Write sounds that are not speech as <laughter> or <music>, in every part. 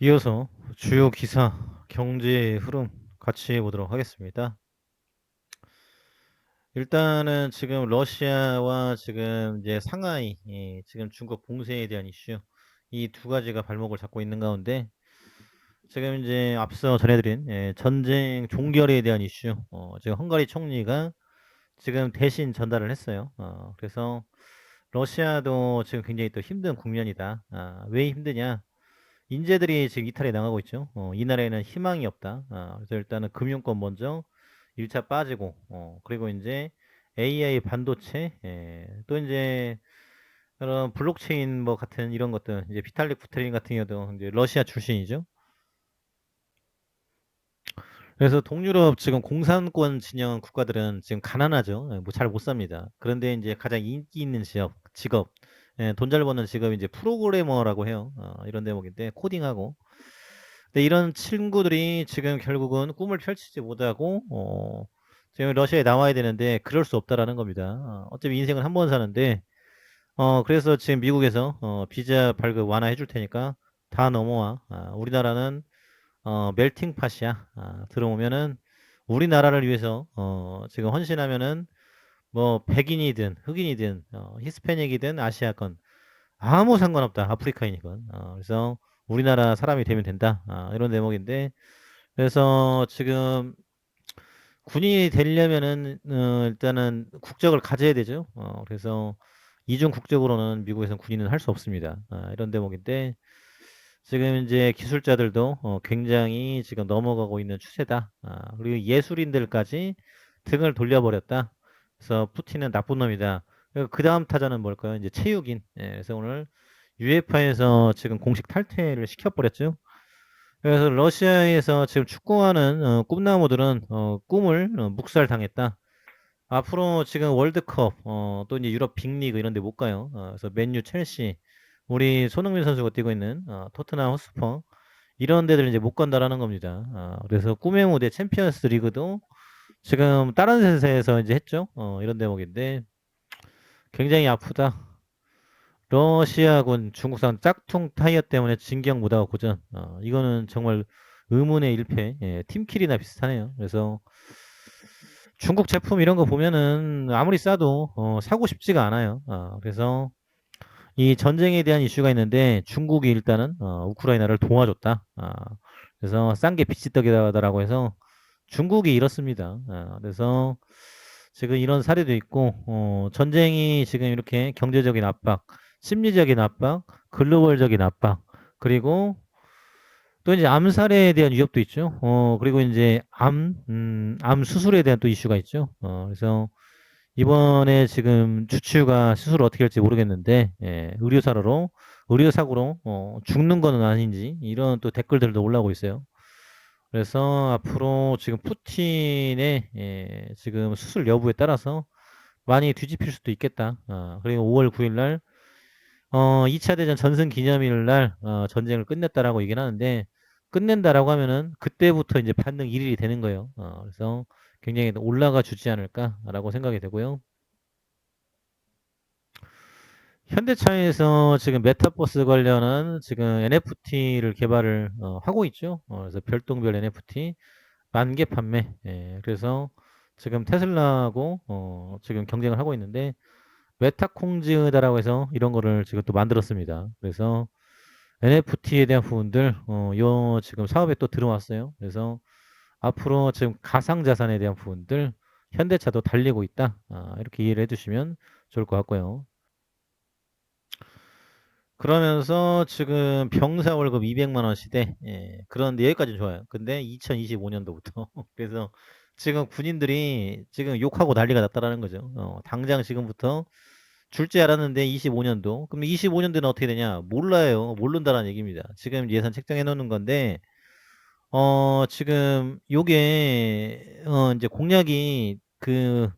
이어서 주요 기사, 경제 흐름 같이 보도록 하겠습니다. 일단은 지금 러시아와 지금 이제 상하이, 예, 지금 중국 봉쇄에 대한 이슈, 이 두 가지가 발목을 잡고 있는 가운데, 지금 이제 앞서 전해드린 예, 전쟁 종결에 대한 이슈, 어, 지금 헝가리 총리가 지금 대신 전달을 했어요. 어, 그래서 러시아도 지금 굉장히 또 힘든 국면이다. 아, 왜 힘드냐? 인재들이 지금 이탈해 나가고 있죠. 어, 이 나라에는 희망이 없다. 아, 그래서 일단은 금융권 먼저 1차 빠지고, 어, 그리고 이제 AI 반도체, 예, 또 이제 그런 블록체인 뭐 같은 이런 것들, 이제 비탈릭 부테린 같은 경우도 이제 러시아 출신이죠. 그래서 동유럽 지금 공산권 진영 국가들은 지금 가난하죠. 뭐 잘 못 삽니다. 그런데 이제 가장 인기 있는 지역, 직업, 예, 돈 잘 버는 직업이 이제 프로그래머라고 해요. 어, 이런 대목인데 코딩하고. 근데 이런 친구들이 지금 결국은 꿈을 펼치지 못하고 어, 지금 러시아에 나와야 되는데 그럴 수 없다라는 겁니다. 어, 어차피 인생은 한 번 사는데 어, 그래서 지금 미국에서 어, 비자 발급 완화해 줄 테니까 다 넘어와. 아, 우리나라는 어, 멜팅 팟이야. 아, 들어오면은 우리나라를 위해서 어, 지금 헌신하면은 뭐 백인이든 흑인이든 어, 히스패닉이든 아시아권 아무 상관없다. 아프리카인이건. 어, 그래서 우리나라 사람이 되면 된다. 아, 이런 대목인데 그래서 지금 군인이 되려면은 어, 일단은 국적을 가져야 되죠. 어, 그래서 이중 국적으로는 미국에서는 군인은 할 수 없습니다. 아, 이런 대목인데 지금 이제 기술자들도 어, 굉장히 지금 넘어가고 있는 추세다. 아, 그리고 예술인들까지 등을 돌려버렸다. 그래서 푸틴은 나쁜 놈이다. 그 다음 타자는 뭘까요? 이제 체육인. 예, 그래서 오늘 UEFA에서 지금 공식 탈퇴를 시켜버렸죠. 그래서 러시아에서 지금 축구하는 어, 꿈나무들은 어, 꿈을 어, 묵살당했다. 앞으로 지금 월드컵 어, 또 이제 유럽 빅리그 이런 데 못 가요. 어, 그래서 맨유, 첼시, 우리 손흥민 선수가 뛰고 있는 어, 토트넘 호스퍼 이런 데들 이제 못 간다라는 겁니다. 어, 그래서 꿈의 무대 챔피언스 리그도 지금 다른 세세에서 이제 했죠. 어, 이런 대목인데 굉장히 아프다. 러시아군 중국산 짝퉁 타이어 때문에 진경 무다가 고전. 어, 이거는 정말 의문의 일패. 예, 팀킬이나 비슷하네요. 그래서 중국 제품 이런 거 보면은 아무리 싸도 어, 사고 싶지가 않아요. 어, 그래서 이 전쟁에 대한 이슈가 있는데 중국이 일단은 어, 우크라이나를 도와줬다. 아, 그래서 싼 게 비치떡이다라고 해서 중국이 이렇습니다. 아, 그래서 지금 이런 사례도 있고 어, 전쟁이 지금 이렇게 경제적인 압박, 심리적인 압박, 글로벌적인 압박, 그리고 또 이제 암살에 대한 위협도 있죠. 어, 그리고 이제 암, 음, 암 수술에 대한 또 이슈가 있죠. 어, 그래서 이번에 지금 주치유가 수술을 어떻게 할지 모르겠는데 예, 의료사로 의료사고로 어, 죽는 거는 아닌지 이런 또 댓글들도 올라오고 있어요. 그래서 앞으로 지금 푸틴의 예, 지금 수술 여부에 따라서 많이 뒤집힐 수도 있겠다. 어, 그리고 5월 9일 날 어, 2차 대전 전승 기념일 날 어, 전쟁을 끝냈다라고 얘기는 하는데 끝낸다라고 하면은 그때부터 이제 반등 1일이 되는 거예요. 어, 그래서 굉장히 올라가 주지 않을까라고 생각이 되고요. 현대차에서 지금 메타버스 관련한 지금 NFT를 개발을 어, 하고 있죠. 어, 그래서 별똥별 NFT 만 개 판매. 예, 그래서 지금 테슬라하고 어, 지금 경쟁을 하고 있는데 메타콩즈다라고 해서 이런 거를 지금 또 만들었습니다. 그래서 NFT에 대한 부분들 어, 요 지금 사업에 또 들어왔어요. 그래서 앞으로 지금 가상 자산에 대한 부분들 현대차도 달리고 있다. 아, 이렇게 이해를 해주시면 좋을 것 같고요. 그러면서 지금 병사 월급 200만 원 시대. 예, 그런데 여기까지는 좋아요. 근데 2025년도부터 <laughs> 그래서 지금 군인들이 지금 욕하고 난리가 났다라는 거죠. 어, 당장 지금부터 줄 줄 알았는데 25년도. 그럼 25년도는 어떻게 되냐? 몰라요. 모른다라는 얘기입니다. 지금 예산 책정해 놓는 건데 어, 지금 요게 어, 이제 공약이 그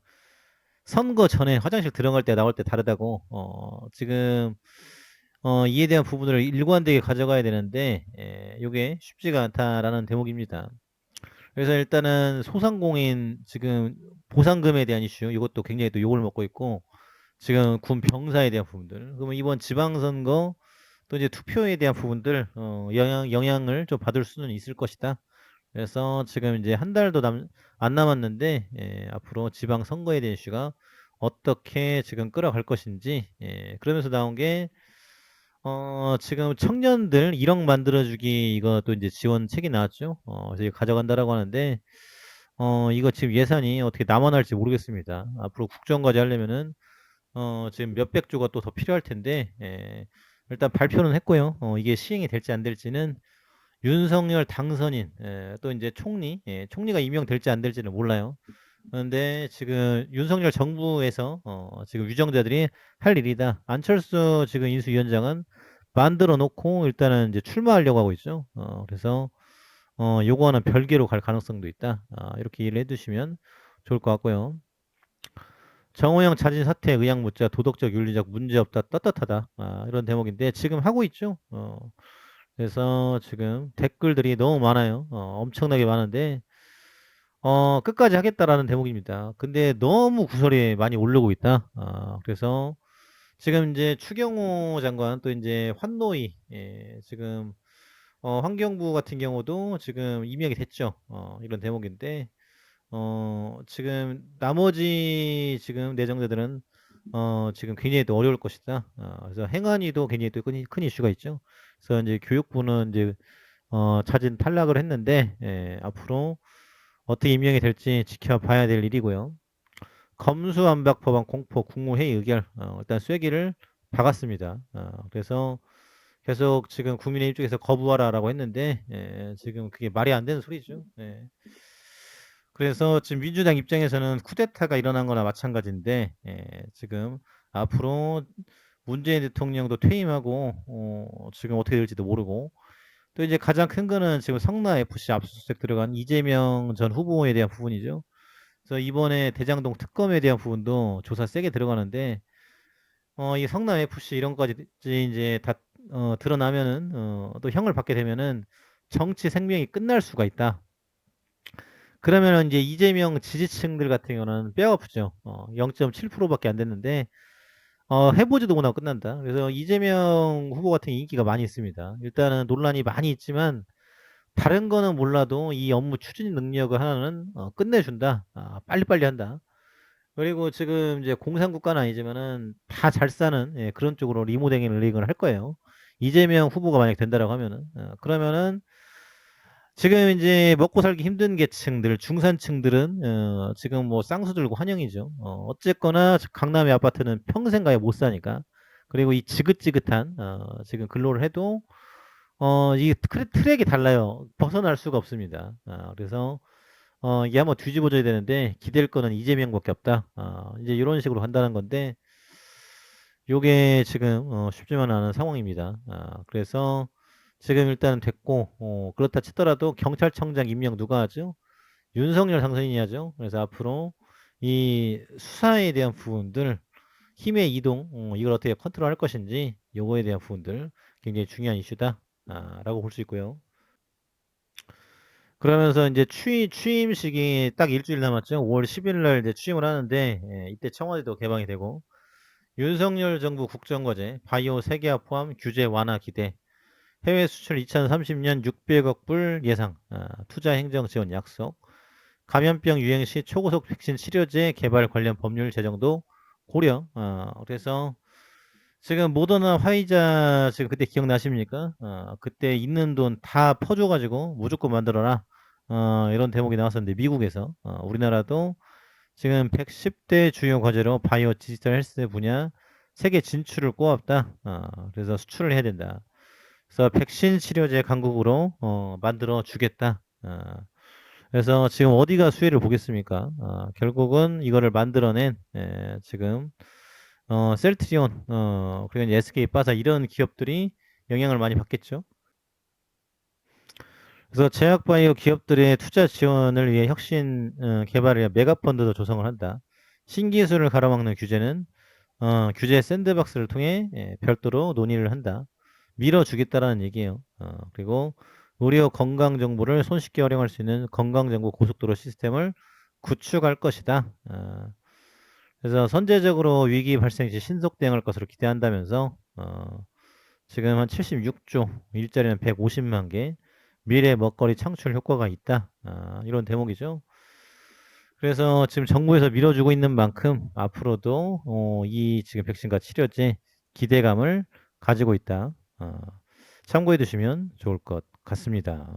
선거 전에 화장실 들어갈 때 나올 때 다르다고 어, 지금 어, 이에 대한 부분을 일관되게 가져가야 되는데 예, 요게 쉽지가 않다라는 대목입니다. 그래서 일단은 소상공인 지금 보상금에 대한 이슈 이것도 굉장히 또 욕을 먹고 있고 지금 군 병사에 대한 부분들 그러면 이번 지방선거 또 이제 투표에 대한 부분들 어 영향 영향을 좀 받을 수는 있을 것이다. 그래서 지금 이제 한 달도 남 안 남았는데 예 앞으로 지방 선거에 대한 이슈가 어떻게 지금 끌어갈 것인지 예 그러면서 나온 게 어 지금 청년들 1억 만들어 주기 이것도 이제 지원책이 나왔죠. 어 그래서 이거 가져간다라고 하는데 어 이거 지금 예산이 어떻게 남아날지 모르겠습니다. 앞으로 국정과제 하려면은 어 지금 몇백 조가 또 더 필요할 텐데 예 일단 발표는 했고요. 어 이게 시행이 될지 안 될지는 윤석열 당선인 예 또 인제 총리 예 총리가 임명될지 안 될지는 몰라요. 그런데 지금 윤석열 정부에서 어 지금 위정자들이 할 일이다. 안철수 지금 인수위원장은 만들어 놓고 일단은 인제 출마하려고 하고 있죠. 어 그래서 어 요거와는 별개로 갈 가능성도 있다. 아 이렇게 이해를 해 두시면 좋을 것 같고요. 정호영 자진 사퇴 의향 묻자 도덕적 윤리적 문제 없다 떳떳하다. 아 이런 대목인데 지금 하고 있죠. 어 그래서 지금 댓글들이 너무 많아요. 어 엄청나게 많은데 어 끝까지 하겠다라는 대목입니다. 근데 너무 구설이 많이 오르고 있다. 아 그래서 지금 인제 추경호 장관 또 인제 환노위 예 지금 어 환경부 같은 경우도 지금 임명이 됐죠. 어 이런 대목인데 어 지금 나머지 지금 내정자들은 어 지금 굉장히 또 어려울 것이다. 어 그래서 행안위도 굉장히 또큰 큰 이슈가 있죠. 그래서 인제 교육부는 인제 어 자진 탈락을 했는데 예 앞으로 어떻게 임명이 될지 지켜봐야 될 일이고요. 검수완박 법안 공포 국무회의 의결 어 일단 쐐기를 박았습니다. 어 그래서 계속 지금 국민의힘 쪽에서 "거부하라."라고 했는데 예 지금 그게 말이 안 되는 소리죠. 예. 그래서 지금 민주당 입장에서는 쿠데타가 일어난 거나 마찬가지인데 예 지금 앞으로 문재인 대통령도 퇴임하고 어 지금 어떻게 될지도 모르고 또 이제 가장 큰 거는 지금 성남FC 압수수색 들어간 이재명 전 후보에 대한 부분이죠. 그래서 이번에 대장동 특검에 대한 부분도 조사 세게 들어가는데 어 이 성남FC 이런 것까지 인제 다 어 드러나면은 어 또 형을 받게 되면은 정치 생명이 끝날 수가 있다. 그러면은 인제 이재명 지지층들 같은 경우는 뼈 아프죠. 어 0.7% 밖에 안 됐는데 어 해 보지도 못하고 끝난다. 그래서 이재명 후보 같은 인기가 많이 있습니다. 일단은 논란이 많이 있지만 다른 거는 몰라도 이 업무 추진 능력을 하나는 어 끝내준다. 아 빨리빨리 한다. 그리고 지금 이제 공산국가는 아니지만은 다 잘 사는 예 그런 쪽으로 리모델링을 할 거예요. 이재명 후보가 만약 된다라고 하면은. 어 그러면은 지금 인제 먹고 살기 힘든 계층들 중산층들은 어 지금 뭐 쌍수 들고 환영이죠. 어 어쨌거나 강남의 아파트는 평생 가야 못 사니까. 그리고 이 지긋지긋한 어 지금 근로를 해도 어 트레 트랙이 달라요. 벗어날 수가 없습니다. 아 그래서 어 이게 한번 뒤집어져야 되는데 기댈 거는 이재명밖에 없다. 아 이제 요런 식으로 간다는 건데 요게 지금 어 쉽지만은 않은 상황입니다. 아 그래서 지금 일단은 됐고 어 그렇다 치더라도 경찰청장 임명 누가 하죠? 윤석열 당선인이 하죠. 그래서 앞으로 이 수사에 대한 부분들 힘의 이동 어 이걸 어떻게 컨트롤할 것인지 요거에 대한 부분들 굉장히 중요한 이슈다. 아 라고 볼 수 있고요. 그러면서 인제 취 취임식이 딱1 주일 남았죠. 5월 10 일 날 이제 취임을 하는데 예 이때 청와대도 개방이 되고 윤석열 정부 국정과제 바이오 세계화 포함 규제 완화 기대 해외 수출 2030년 600억 불 예상 아 투자 행정 지원 약속 감염병 유행 시 초고속 백신 치료제 개발 관련 법률 제정도 고려 어 그래서 지금 모더나 화이자 지금 그때 기억나십니까? 어 그때 있는 돈 다 퍼줘 가지고 무조건 만들어라. 어 이런 대목이 나왔었는데 미국에서 어 우리나라도 지금 110대 주요 과제로 바이오 디지털 헬스 분야 세계 진출을 꼬았다. 어 그래서 수출을 해야 된다. 그래서 백신 치료제 강국으로 어 만들어 주겠다. 어 그래서 지금 어디가 수혜를 보겠습니까? 어 결국은 이거를 만들어낸 예 지금 어 셀트리온 어 그리고 SK 바사 이런 기업들이 영향을 많이 받겠죠. 그래서 제약 바이오 기업들의 투자 지원을 위해 혁신 어 개발을 위한 메가 펀드도 조성을 한다. 신기술을 가로막는 규제는 어 규제 샌드박스를 통해 예 별도로 논의를 한다. 밀어주겠다라는 얘기예요. 어 그리고 의료 건강 정보를 손쉽게 활용할 수 있는 건강 정보 고속도로 시스템을 구축할 것이다. 어 그래서 선제적으로 위기 발생 시 신속 대응할 것으로 기대한다면서 어 지금 한 76조, 일자리는 150만 개, 미래 먹거리 창출 효과가 있다. 아, 이런 대목이죠. 그래서 지금 정부에서 밀어주고 있는 만큼 앞으로도 어, 이 지금 백신과 치료제 기대감을 가지고 있다. 어, 참고해 두시면 좋을 것 같습니다.